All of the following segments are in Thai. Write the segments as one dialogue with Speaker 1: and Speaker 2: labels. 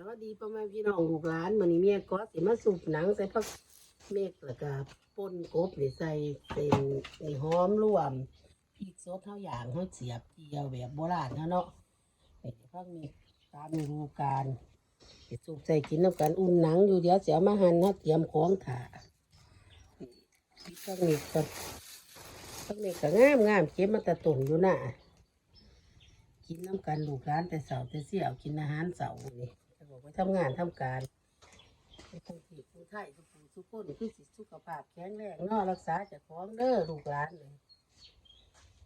Speaker 1: สวัสดีพ่อแม่พี่น้องลูกหลานมื้อนี้เมียก็สิมาสูบหนังใส่ผักเมกแล้วก็ป่นกบนี่ใส่เส้นหอมรวมพริกสดเท่าอย่างเฮาเสียบเจียวแบบโบราณเนาะเนาะนี่ผักเมกตามฤดูกาลสิสูบใส่กินน้ำกันอุ่นหนังอยู่เดี๋ยวเสียมาหั่นเฮาเตรียมของถ่านี่ผักเมกก่อนผักเมกก็งามงามเก็บมาแตะต้นอยู่น่ะกินน้ำกันลูกร้านแต่เสาแต่เสี่ยวกินอาหารเสานี่ อกว่าทำงานทำการไปคงที่ผู้ไทยทุกผู้ทุกคนคือสิสุขภาพแข็งแรงเนอรักษาจากของเด้อลูกร้านเลย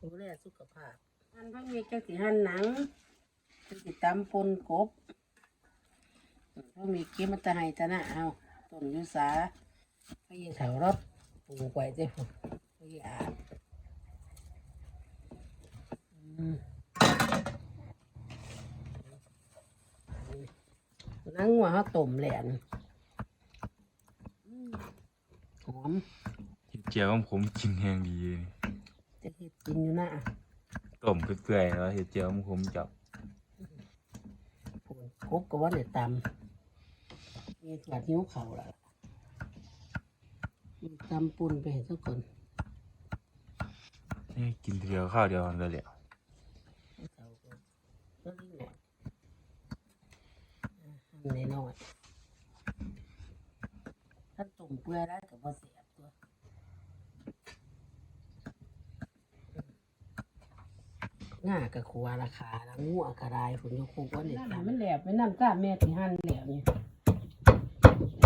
Speaker 1: ดูแลสุขภาพอันพักมีจังสิหั่นหนังจังสิตำปนกบพักมีเก็บมาตะไห้ตะน้าเอาต้นยุสาไปยิงแถวรถปลูกไว้เจ้าไปอาบอืม นั่งว่าเขาต้มแหลนอืมหอม
Speaker 2: เห็ดเจียวของผมกินแห้งดีเลย
Speaker 1: จะเห็ดกินอยู่นะ
Speaker 2: ต้มเปื่อยๆแล้วเห็ดเจียวของผมจับ
Speaker 1: พูนครบก็ว่าเดี๋ยวตำมีถวดนิ้วเข่าละมีตำปุ่นไปเห็นสักคน
Speaker 2: นี่กินทีเดียวข้าวเดียวเลยแหละ
Speaker 1: เข่าก็ก็นิดหน่อย อะหั่นน้อยๆถ้าตุ่มเปื่อยแล้วก็บ่เสียบตัวง่ากะขัวราคาละงัวกระไดผลยกคุกว่าเนี่ยมันแหลบไม่น้ำก้าแม่ที่หั่นแหลบนี่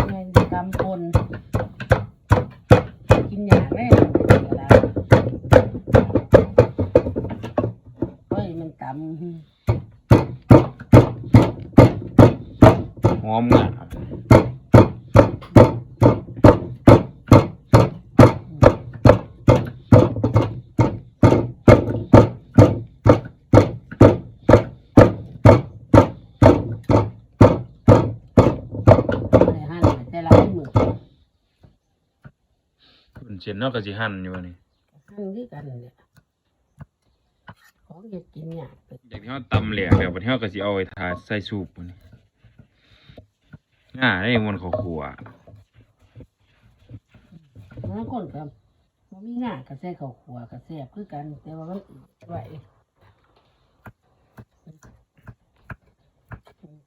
Speaker 1: แม่ตำปนกิน เชี
Speaker 2: ยนนอกกะสิหั่นอยู่นี่
Speaker 1: หั่นคือกันเนี่ยของเห็ดกินยากเลย
Speaker 2: อยากที่เขาตำแหลกแล้วบัดที่เขากะสิเอาไปทาใส่ซุปนี่ง่าได้มันเขาขัว
Speaker 1: บางคนก็มันมีง่ากระแซข้าวขัวกระแซบคือกัน แต่ว่ามันอืดไหว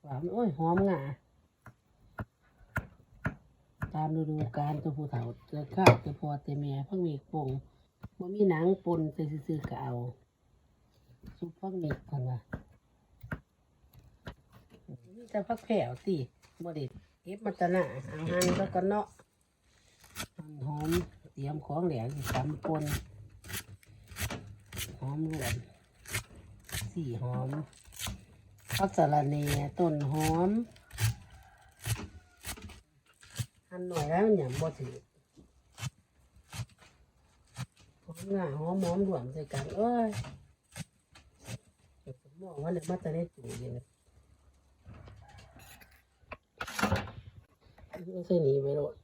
Speaker 1: ความโอ้ยหอมง่า ตามฤดูกาลตัวผู้เฒ่าจอข้าวจอพอเจอแม่พิ่งมีปงมันมีหนังปนใส่ซื้อๆก็เอาซุปพิ่งมีคนว่านี่จะพักแผ่วสิบไดิเก็บมาตะหนาเอาหั่นแล้วก็เนาะหั่นหอมเตรียมของแหลงตำปนหอมรวมสี่หอมผักสะระเนต้นหอม หั่นหน่อยแล้วมันหยำบ่ถือหอมง่าหอมหอมรวมใส่กันเอ้ยเดี๋ยวผมมองว่าเนี่ยมาจะได้ตู้เย็นไม่ใช่หนีไปโลด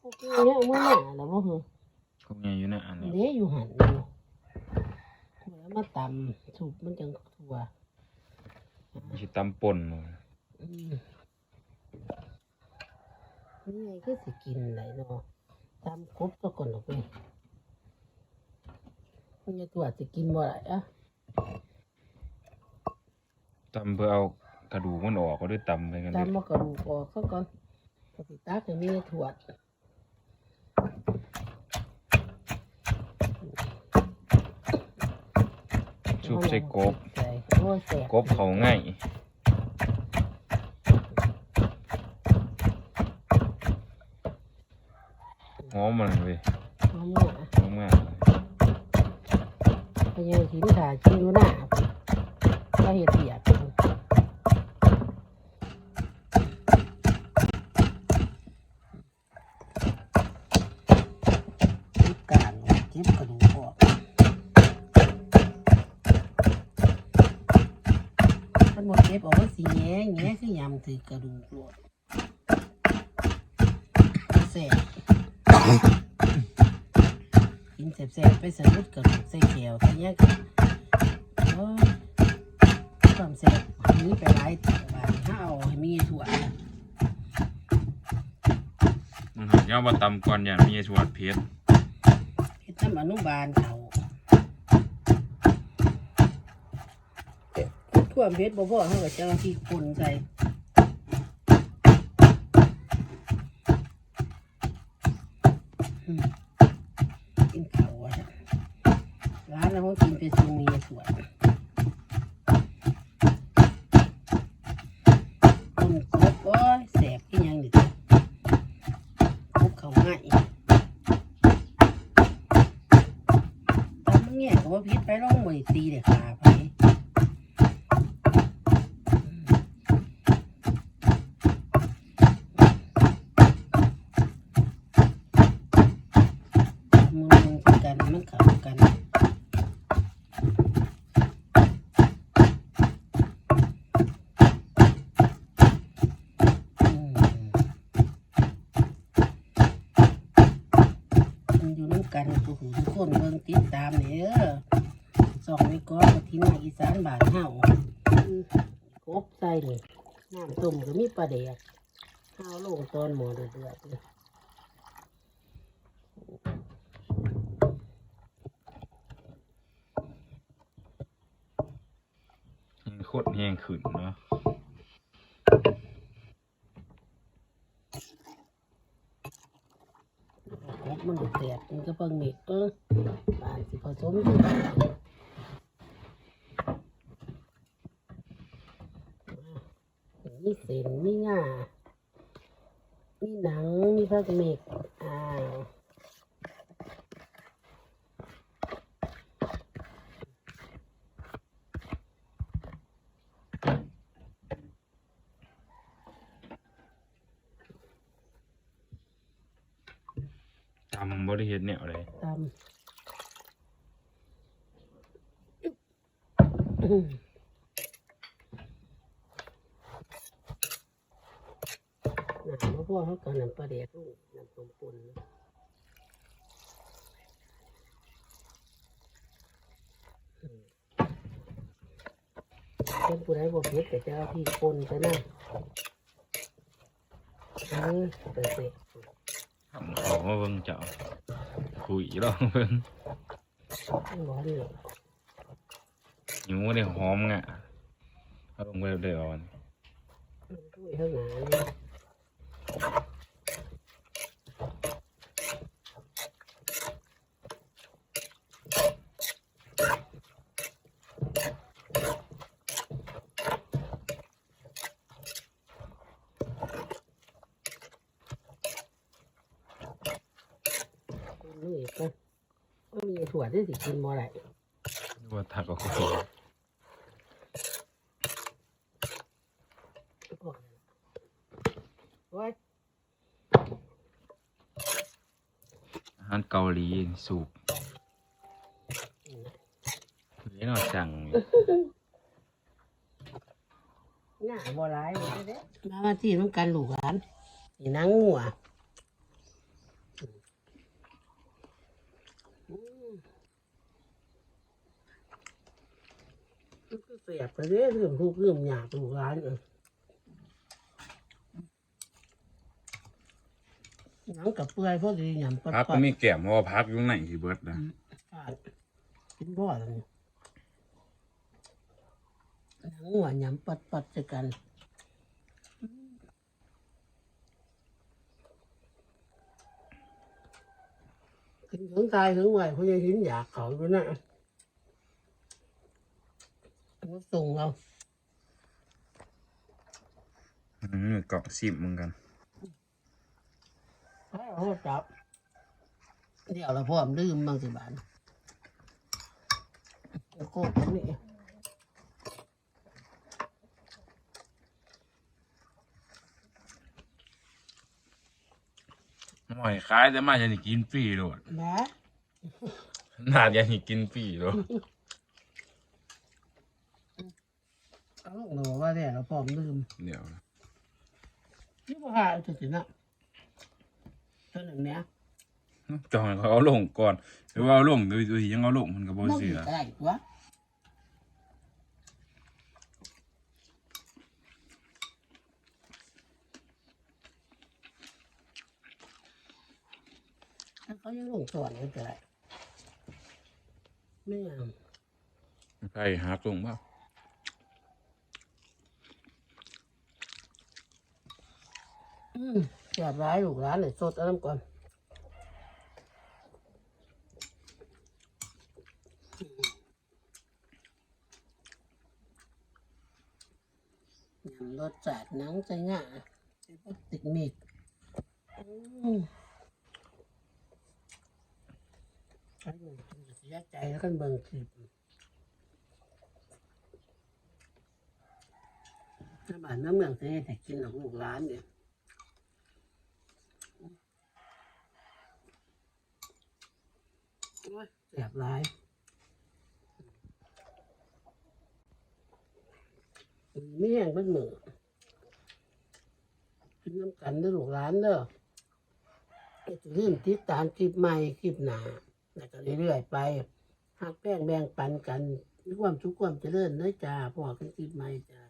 Speaker 1: โอเคเนี่ยมื่อหนาแล้วบ่เหรอ
Speaker 2: เขาไงอยู่นะอันนี้
Speaker 1: เด้อยู่หันอยู่แล้วมาตำสูบมันจังทั่ว
Speaker 2: ไม่ใช่ตำป่น
Speaker 1: อืม นี่ไงก็สิกินอะไรเนาะตำครบตัวก่อนหรอกเว้ยมันจะตัวสิกินบ่ได้อะ
Speaker 2: ตำเพื่อเอากระดูกมันออกก็ด้วยตำไปกันเลย
Speaker 1: ตำมากระดูกออกซะก่อนปฏิตักให้มีถั่ว
Speaker 2: ซุปใส่กบ
Speaker 1: ใส่โอ้ยแสบ
Speaker 2: กบเขาง่าย หอมมันเว้ย
Speaker 1: หอมหนา
Speaker 2: หอมงา
Speaker 1: พยายามทิ้งขากินดูหน้าก็เห็ดเบียดเก็บกานเก็บกระดูกออกมันหมดเก็บออกว่าสีแง่แง่คือยำถือกระดูกโลดแสบ กินแสบๆไปสะดุดกระดูกใส่แก้วใส่แย่กันโอ้ยความแซ่บนี้ไปหลายตัวบานถ้าเอาให้มีถั่ว
Speaker 2: มันหันยาว่าตำก่อนอย่างมีชวเพชร
Speaker 1: เฮ็ดทำอนุบาลเขาท่วเพชรบ่พ่อเขาก็จะเอาที่คนใส่อืม กินเขาวอะร้านเราเขากินเป็นซุงมีสวนคนกบโอ้ยแสบที่ยังดิกบเขาง่ายตอนมึงเนี่ยก็ว่าพิษไปร้องมวยตีเด็กขาไป สานบานเฮาอืมกบใส่เลยน้ำต้มก็มีปลาแดกข้าวลงตอนหมอเดือดๆเลย
Speaker 2: แห้งโคตรแห้งขึ้นเนาะ
Speaker 1: กบมันแตกมันก็เพิ่งเม็ดเออบานสิผสมกัน มีเส้นมีง่ามีหนัง มีผักเม็ดอ้าว
Speaker 2: ตำบริเฮ็ดแนวเลย
Speaker 1: ตำอืมน้ำมะพร้า วเขาก็น้ำปลาแดกลูกน้ำส้มปุ่นนะอืมเป็นผู้ใดบ่เผ็ดแต่จะเอาที่ป่นไปนะเออเปิดเสร็จ
Speaker 2: ทำของมาเบิ่งเจ้าคุยลองเบิ่ง
Speaker 1: ร้อนเลย
Speaker 2: หิวได้หอมงะเอาลงไปเลยอ่อน
Speaker 1: ด้วยข้างหน้าเนี่ยนี่ก็ก็ มีถั่วที่สิกินบ่ได้
Speaker 2: ดูว่าทักเอาคุย
Speaker 1: โอ้ย
Speaker 2: อาหารเกาหลีสูบเลี้ยงเอาสั่ง
Speaker 1: หน้าบ่ร้ายเลยเด้มามาที่น้ำกันลูกหลานนี่นางงัวอืมมันก็เสียบไปเรื่อยเรื่องทุกเรื่องหยาบลูกหลานเออ หนังกับเปื่อยพอดีหยำปัด
Speaker 2: พัก
Speaker 1: ปั
Speaker 2: ก็
Speaker 1: ด
Speaker 2: มีแก้มเพราะว่าพักอยู่ไหนสิเบิดนะ
Speaker 1: ขาดกินบ่อแล้วนี่หนังหัวหยำปัดปัดๆจะกันกินถึงตายถึงไหวเพราะยังหินอยากเขาอยู่นะมาส่งเรา
Speaker 2: อืมเกาะสิบเหมือนกัน
Speaker 1: ให้เราจับ เดี๋ยวเราพร้อมลืมบางสิบานโก้ตัวนี้
Speaker 2: หน่อยคล้ายแต่มาจะนี่กินฟรีโลด
Speaker 1: นะ
Speaker 2: นาดอยังนี่กินฟรีโลด
Speaker 1: เอาลูกเราบอกว่าเนี่ยเราพร้อมลืม
Speaker 2: เดี๋ยว
Speaker 1: นี่ว่าหาจุดสินะ ตัวหนึ่งเนี้ย
Speaker 2: จองเขาเอาลงก่อนหรือว่าเอาลงโดยดูยังเอาลงมันก็บ่เสีย
Speaker 1: ได้ตัวเขายังลงก่อนนี่ก็ได้ไม่เอา
Speaker 2: ใครหาตรงบ้าง
Speaker 1: อืม แซ่บร้ายลูกร้านเลยสดเอาน้ำก่อนยำรสจัดนังใจง่าใส่พลาสติกมีดใช้เงินเสียใจแล้วกันเบิ่งคลิปถ้าบ้านน้ำเมืองจะให้แต่กินของลูกร้านเนี่ย โอ้ย แสบร้ายไม่แห้งเป็นมือกินน้ำกันเด้อลูกหลานเด้อจะลืมติดตามคลิปใหม่คลิปหนาแล้วก็เรื่อยๆไปหักแป้งแบ่งปันกันมีความทุกข์ความเจริญเด้อจ้าพอกันคลิปใหม่จ้า